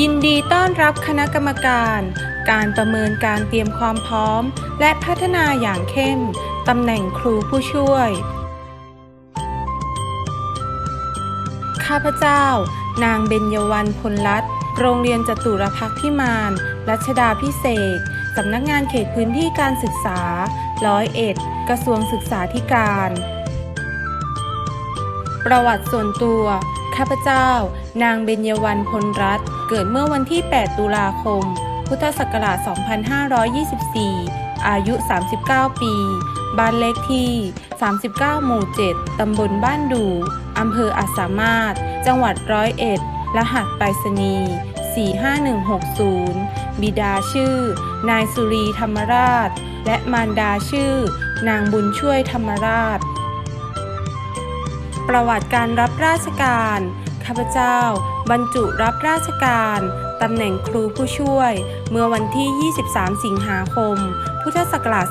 ยินดีต้อนรับคณะกรรมการ การประเมินการเตรียมความพร้อม และพัฒนาอย่างเข้ม ตำแหน่งครูผู้ช่วย ข้าพเจ้า นางเบญยวันพลรัตน์โรงเรียนจตุรพักษ์พิมาน รัชดาพิเศษสำนักงานเขตพื้นที่การศึกษาร้อยเอ็ดกระทรวงศึกษาธิการ ประวัติส่วนตัว ข้าพเจ้า นางเบญยวันพลรัตน์เกิดเมื่อวันที่ 8 ตุลาคม พุทธศักราช 2524 อายุ 39 ปี บ้านเลขที่ 39 หมู่ 7 ตำบลบ้านดู่อำเภออาสามารถ จังหวัดร้อยเอ็ด รหัสไปรษณีย์ 45160 บิดาชื่อ นายสุรีธรรมราช และมารดาชื่อ นางบุญช่วยธรรมราช ประวัติการรับราชการ ข้าพเจ้า บรรจุรับราชการ ตำแหน่งครูผู้ช่วย เมื่อวันที่ 23 สิงหาคม พุทธศักราช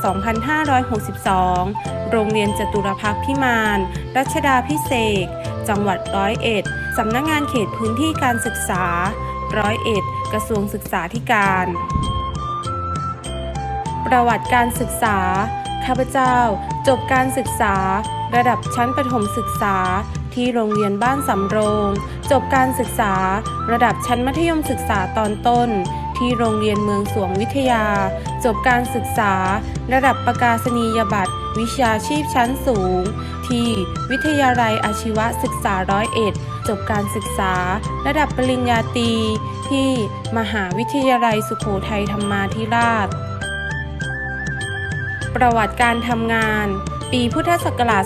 2562 โรงเรียนจตุรพักษ์พิมาน รัชดาพิเศษ จังหวัดร้อยเอ็ด สำนักงานเขตพื้นที่การศึกษา ร้อยเอ็ด กระทรวงศึกษาธิการ ประวัติการศึกษา ข้าพเจ้า จบการศึกษา ระดับชั้นประถมศึกษา ที่โรงเรียนบ้านสำโรง จบการศึกษา ระดับชั้นมัธยมศึกษาตอนต้น ที่โรงเรียนเมืองสวงวิทยา จบการศึกษา ระดับประกาศนียบัตร วิชาชีพชั้นสูง ที่วิทยาลัยอาชีวศึกษาร้อยเอ็ดจบการศึกษา ระดับปริญญาตรีที่มหาวิทยาลัยสุโขทัยธรรมาธิราช ประวัติการทำงาน ปีพุทธศักราช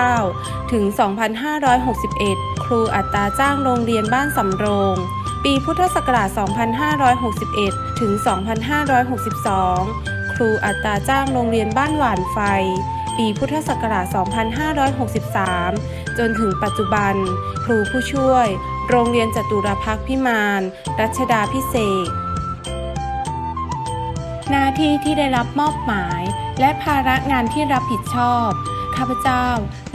2559 ถึง 2561 ครูอัตราจ้างโรงเรียนบ้านสำโรง ปีพุทธศักราช 2561 ถึง 2562 ครูอัตราจ้างโรงเรียนบ้านหวานไฟ ปีพุทธศักราช 2563 จนถึงปัจจุบัน ครูผู้ช่วย โรงเรียนจตุรพักพิมาน รัชดาพิเศษหน้าที่ที่ได้รับมอบหมาย และภาระงานที่รับผิดชอบ ข้าพเจ้า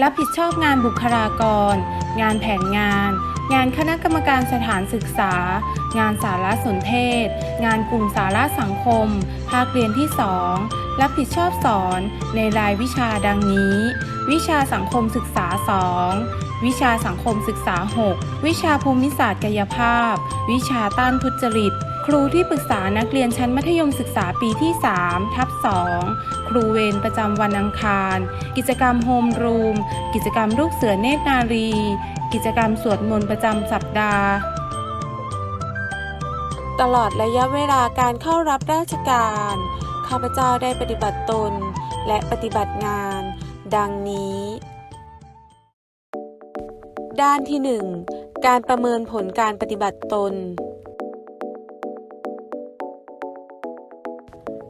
รับผิดชอบงานบุคลากร งานแผนงาน งานคณะกรรมการสถานศึกษา งานสารสนเทศ งานกลุ่มสาระสังคม ภาคเรียนที่ 2 รับผิดชอบสอนในรายวิชาดังนี้ วิชาสังคมศึกษา 2วิชาสังคมศึกษา 6 วิชาภูมิศาสตร์กายภาพ วิชาต้านทุจริต รูที่ปรึกษานักเรียนชั้นมัธยมศึกษาปีที่ 3 ทับ 2 ครูเวรประจำวันอังคาร กิจกรรมโฮมรูม กิจกรรมลูกเสือเนตรนารี กิจกรรมสวดมนต์ประจำสัปดาห์ ตลอดระยะเวลาการเข้ารับราชการ ข้าพเจ้าได้ปฏิบัติตน และปฏิบัติงาน ดังนี้ ด้านที่ 1 การประเมินผลการปฏิบัติตน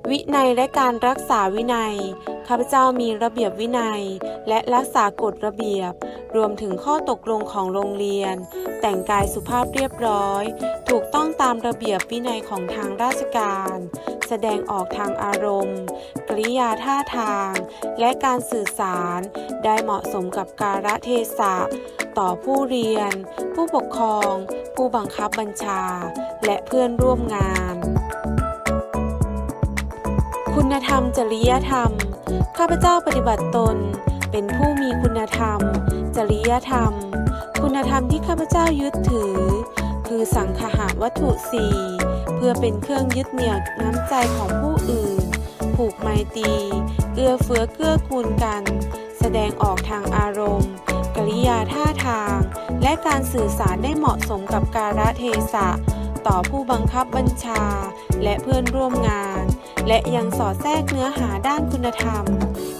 วินัยและการรักษาวินัย ข้าพเจ้ามีระเบียบวินัย และรักษากฎระเบียบ รวมถึงข้อตกลงของโรงเรียน แต่งกายสุภาพเรียบร้อย ถูกต้องตามระเบียบวินัยของทางราชการ แสดงออกทางอารมณ์ กริยาท่าทาง และการสื่อสาร ได้เหมาะสมกับกาลเทศะ ต่อผู้เรียน ผู้ปกครอง ผู้บังคับบัญชา และเพื่อนร่วมงาน คุณธรรม จริยธรรม ข้าพเจ้าปฏิบัติตน เป็นผู้มีคุณธรรม จริยธรรม คุณธรรมที่ข้าพเจ้ายึดถือ คือสังคหาวัตถุสี่เพื่อเป็นเครื่องยึดเหนี่ยวน้ำใจของผู้อื่น ผูกไมตรีเอื้อเฟื้อเกื้อกูลกัน แสดงออกทางอารมณ์ กริยาท่าทาง และการสื่อสารได้เหมาะสมกับกาลเทศะ ต่อผู้บังคับบัญชา และเพื่อนร่วมงาน และยังสอดแทรกเนื้อหาด้านคุณธรรม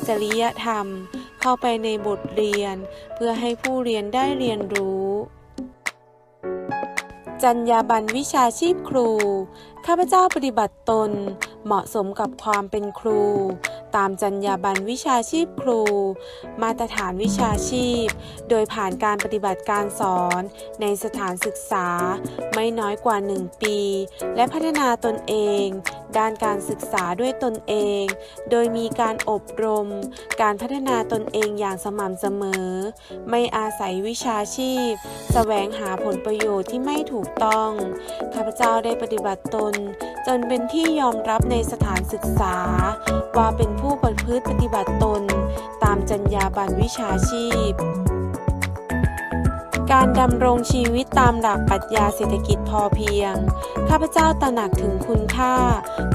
จริยธรรม เข้าไปในบทเรียน เพื่อให้ผู้เรียนได้เรียนรู้จรรยาบรรณวิชาชีพครู ข้าพเจ้าปฏิบัติตนเหมาะสมกับความเป็นครู ตามจรรยาบรรณวิชาชีพครู มาตรฐานวิชาชีพ โดยผ่านการปฏิบัติการสอนในสถานศึกษา ไม่น้อยกว่า 1 ปี และพัฒนาตนเอง ด้านการศึกษาด้วยตนเอง โดยมีการอบรม การพัฒนาตนเองอย่างสม่ำเสมอ ไม่อาศัยวิชาชีพ แสวงหาผลประโยชน์ที่ไม่ถูกต้อง ข้าพเจ้าได้ปฏิบัติตนน จนเป็นที่ยอมรับในสถานศึกษา ว่าเป็นผู้ประพฤติปฏิบัติตน ตามจรรยาบรรณวิชาชีพ การดำรงชีวิตตามหลักปรัชญาเศรษฐกิจพอเพียง ข้าพเจ้าตระหนักถึงคุณค่า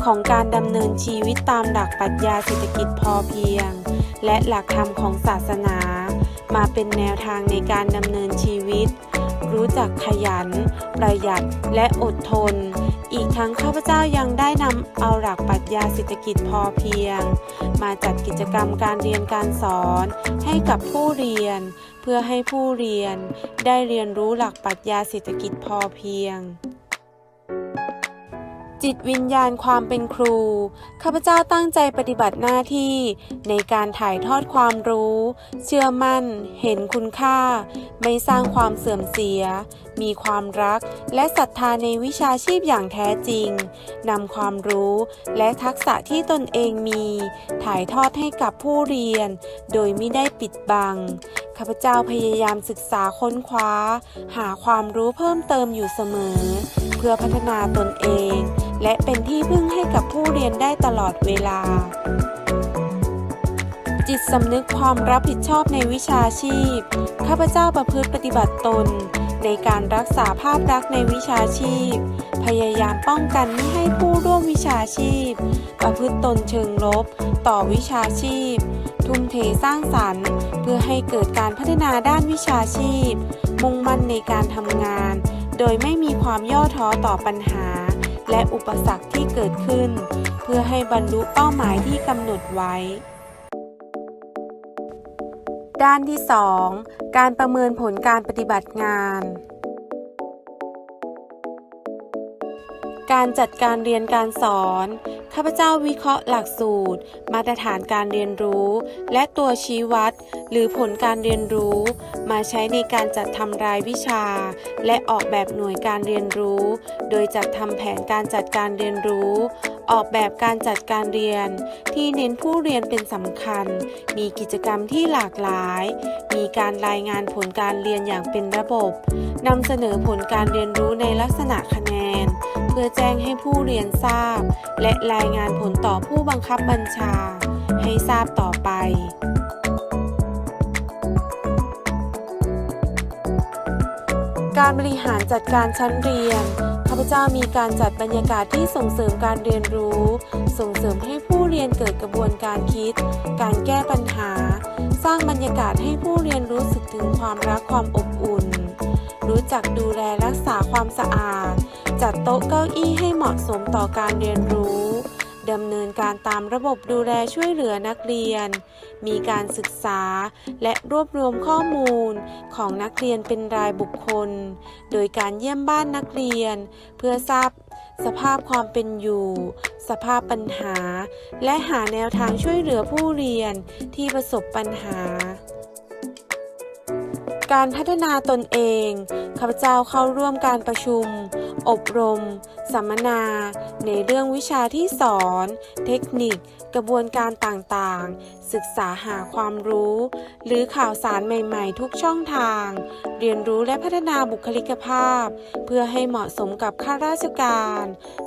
ของการดำเนินชีวิตตามหลักปรัชญาเศรษฐกิจพอเพียง และหลักธรรมของศาสนา มาเป็นแนวทางในการดำเนินชีวิตรู้จักขยัน ประหยัดและอดทน อีกทั้งข้าพเจ้ายังได้นำเอาหลักปรัชญาเศรษฐกิจพอเพียง มาจัดกิจกรรมการเรียนการสอนให้กับผู้เรียน เพื่อให้ผู้เรียนได้เรียนรู้หลักปรัชญาเศรษฐกิจพอเพียง จิตวิญญาณความเป็นครู ข้าพเจ้าตั้งใจปฏิบัติหน้าที่ในการถ่ายทอดความรู้ เชื่อมั่น เห็นคุณค่า ไม่สร้างความเสื่อมเสีย มีความรักและศรัทธาในวิชาชีพอย่างแท้จริง นำความรู้และทักษะที่ตนเองมี ถ่ายทอดให้กับผู้เรียน โดยไม่ได้ปิดบัง ข้าพเจ้าพยายามศึกษาค้นคว้า หาความรู้เพิ่มเติมอยู่เสมอ เพื่อพัฒนาตนเอง และเป็นที่พึ่งให้กับผู้เรียนได้ตลอดเวลา จิตสำนึกความรับผิดชอบในวิชาชีพ ข้าพเจ้าประพฤติปฏิบัติตน ในการรักษาภาพลักษณ์ในวิชาชีพ พยายามป้องกันไม่ให้ผู้ร่วมวิชาชีพ ประพฤติตนเชิงลบ ต่อวิชาชีพ ทุ่มเทสร้างสรรค์ เพื่อให้เกิดการพัฒนาด้านวิชาชีพ มุ่งมั่นในการทำงาน โดยไม่มีความย่อท้อต่อปัญหา และอุปสรรคที่เกิดขึ้น เพื่อให้บรรลุเป้าหมายที่กำหนดไว้ ด้านที่ 2 การประเมินผลการปฏิบัติงาน การจัดการเรียนการสอน ข้าพเจ้าวิเคราะห์หลักสูตร มาตรฐานการเรียนรู้ และตัวชี้วัด หรือผลการเรียนรู้ มาใช้ในการจัดทำรายวิชา และออกแบบหน่วยการเรียนรู้ โดยจัดทำแผนการจัดการเรียนรู้ ออกแบบการจัดการเรียน ที่เน้นผู้เรียนเป็นสำคัญ มีกิจกรรมที่หลากหลาย มีการรายงานผลการเรียนอย่างเป็นระบบนำเสนอผลการเรียนรู้ในลักษณะคะแนน พื่อแจ้งให้ผู้เรียนทราบ และรายงานผลต่อผู้บังคับบัญชา ให้ทราบต่อไปการบริหารจัดการชั้นเรียน ข้าพเจ้ามีการจัดบรรยากาศที่ส่งเสริมการเรียนรู้ ส่งเสริมให้ผู้เรียนเกิดกระบวนการคิด การแก้ปัญหา สร้างบรรยากาศให้ผู้เรียนรู้สึกถึงความรักความอบอุ่น รู้จักดูแลรักษาความสะอาด จัดโต๊ะเก้าอี้ให้เหมาะสมต่อการเรียนรู้ดำเนินการตามระบบดูแลช่วยเหลือนักเรียน มีการศึกษาและรวบรวมข้อมูลของนักเรียนเป็นรายบุคคล โดยการเยี่ยมบ้านนักเรียน เพื่อทราบสภาพความเป็นอยู่ สภาพปัญหา และหาแนวทางช่วยเหลือผู้เรียนที่ประสบปัญหา การพัฒนาตนเอง ข้าพเจ้าเข้าร่วมการประชุม อบรม สัมมนา ในเรื่องวิชาที่สอน เทคนิค กระบวนการต่างๆ ศึกษาหาความรู้ หรือข่าวสารใหม่ๆ ทุกช่องทาง เรียนรู้และพัฒนาบุคลิกภาพ เพื่อให้เหมาะสมกับข้าราชการ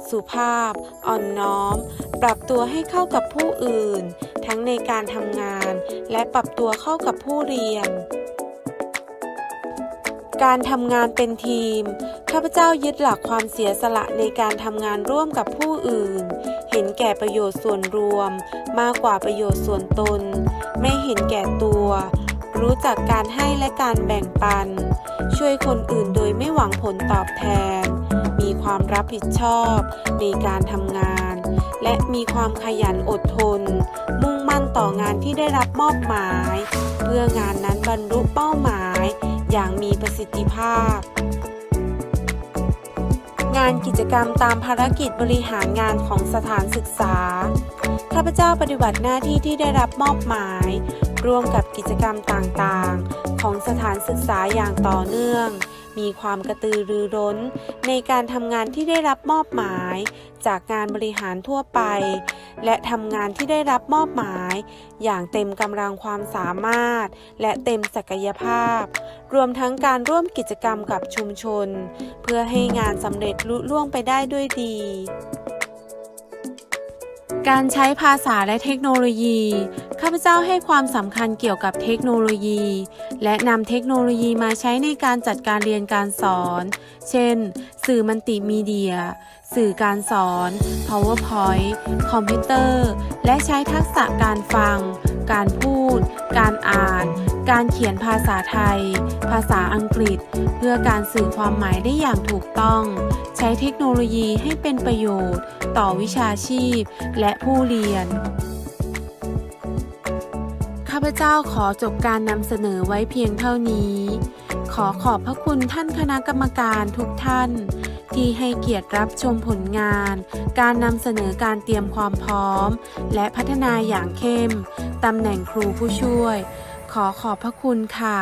สุภาพ อ่อนน้อม ปรับตัวให้เข้ากับผู้อื่น ทั้งในการทำงาน และปรับตัวเข้ากับผู้เรียน การทำงานเป็นทีม ข้าพเจ้ายึดหลักความเสียสละในการทำงานร่วมกับผู้อื่น เห็นแก่ประโยชน์ส่วนรวม มากกว่าประโยชน์ส่วนตน ไม่เห็นแก่ตัว รู้จักการให้และการแบ่งปัน ช่วยคนอื่นโดยไม่หวังผลตอบแทน มีความรับผิดชอบในการทำงาน และมีความขยันอดทน มุ่งมั่นต่องานที่ได้รับมอบหมาย เพื่องานนั้นบรรลุเป้าหมาย อย่างมีประสิทธิภาพ งานกิจกรรมตามภารกิจบริหารงานของสถานศึกษา ข้าพเจ้าปฏิบัติหน้าที่ที่ได้รับมอบหมาย ร่วมกับกิจกรรมต่างๆ ของสถานศึกษาอย่างต่อเนื่อง มีความกระตือรือร้น ในการทำงานที่ได้รับมอบหมาย จากงานบริหารทั่วไป และทำงานที่ได้รับมอบหมาย อย่างเต็มกำลังความสามารถ และเต็มศักยภาพ รวมทั้งการร่วมกิจกรรมกับชุมชน เพื่อให้งานสำเร็จลุล่วงไปได้ด้วยดี การใช้ภาษาและเทคโนโลยี ข้าพเจ้าให้ความสำคัญเกี่ยวกับเทคโนโลยี และนำเทคโนโลยีมาใช้ในการจัดการเรียนการสอน เช่น สื่อมัลติมีเดีย สื่อการสอน PowerPoint คอมพิวเตอร์ และใช้ทักษะการฟัง การพูด การอ่าน การเขียนภาษาไทย ภาษาอังกฤษ เพื่อการสื่อความหมายได้อย่างถูกต้อง ใช้เทคโนโลยีให้เป็นประโยชน์ ต่อวิชาชีพ และผู้เรียนข้าพเจ้าขอจบการนำเสนอไว้เพียงเท่านี้ ขอขอบพระคุณท่านคณะกรรมการทุกท่าน ที่ให้เกียรติรับชมผลงาน การนำเสนอการเตรียมความพร้อม และพัฒนาอย่างเข้มตำแหน่งครูผู้ช่วย ขอขอบพระคุณค่ะ